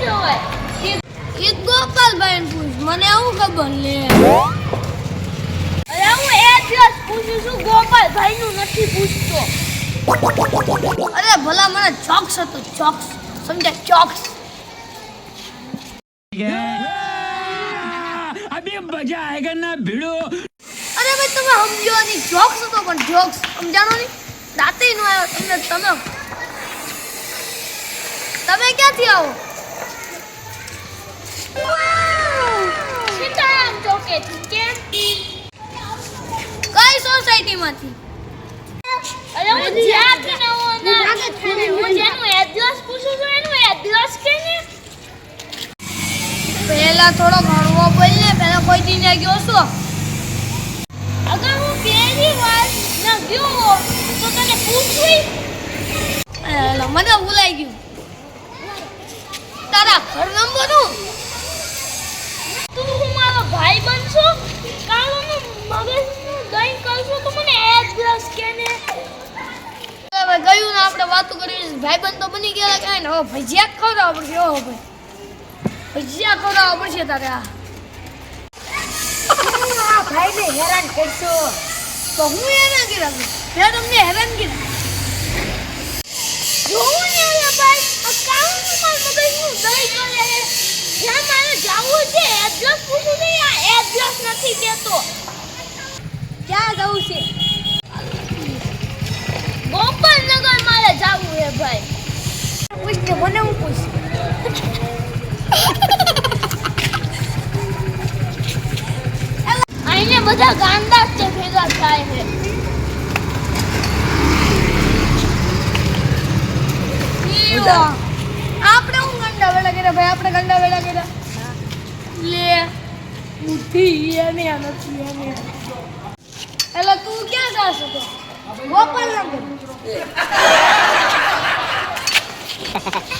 જ હોય. એ પૂછ મને આવું ખબર લે? અરે હું એ દિવસ પૂછું છું ગોપાલભાઈ નું નથી પૂછતો. અરે ભલા મને ચોક્સ હતો ચોક્સ સમજે ચોક્સ અભી મજા આયેગા ના ભીડો? અરે ભાઈ તમે સમજો નહીં. જોક્સ હતો પણ જોક્સ સમજાણો નહીં? રાતે નો આવ્યો તમને તમે તમે ક્યાંથી આવો? સીતારામ ચોકે કેમ કઈ સોસાયટીમાંથી? અરે હું જ્યાંથી નવો હું જેનું એડ્રેસ પૂછું છું એનું એડ્રેસ કે ને પહેલા થોડો ઘણવો બોલ ને પહેલા કોઈ દી ગયો છો? અગર હું પહેલી વાર ન ગયો તો તને પૂછવી મને ભૂલાઈ ગયું. તારા ઘર નંબર હું ભાઈ બનશો? કાળોનું મગજનું દહીં કરશો તો મને એડ્રેસ કે ને. હવે ગયું ને આપણે વાતો કરી ભાઈબંધ તો બની ગયા કાંઈ ને. હવે ભજીયા ખવડાવવા પડશે. હો ભાઈ. ભજીયા ખવડાવવા પડશે તારે આ. ભાઈને હેરાન કરશો. તો હું હેરાન કર્યા મેં તમને હેરાન કર્યા જોવું ને ભાઈ, આ જ્યાં મારે જાવું છે એડ્રેસ પૂછું છું આ એડ્રેસ નથી દેતો ક્યાં જવું છે. ગોપાલનગર મારે જાવું છે ભાઈ. પૂછને મને હું પૂછ? આઈને બધા ગાંડા છે ભેગા થાય છે. આપણે હું ગંડા વેલા કર્યા ભાઈ? આપણે ગંડા વેલા કર્યા? લે. બુદ્ધિ એને નથી એને એટલે તું ક્યાં જાશ તો ગોપાલનગર.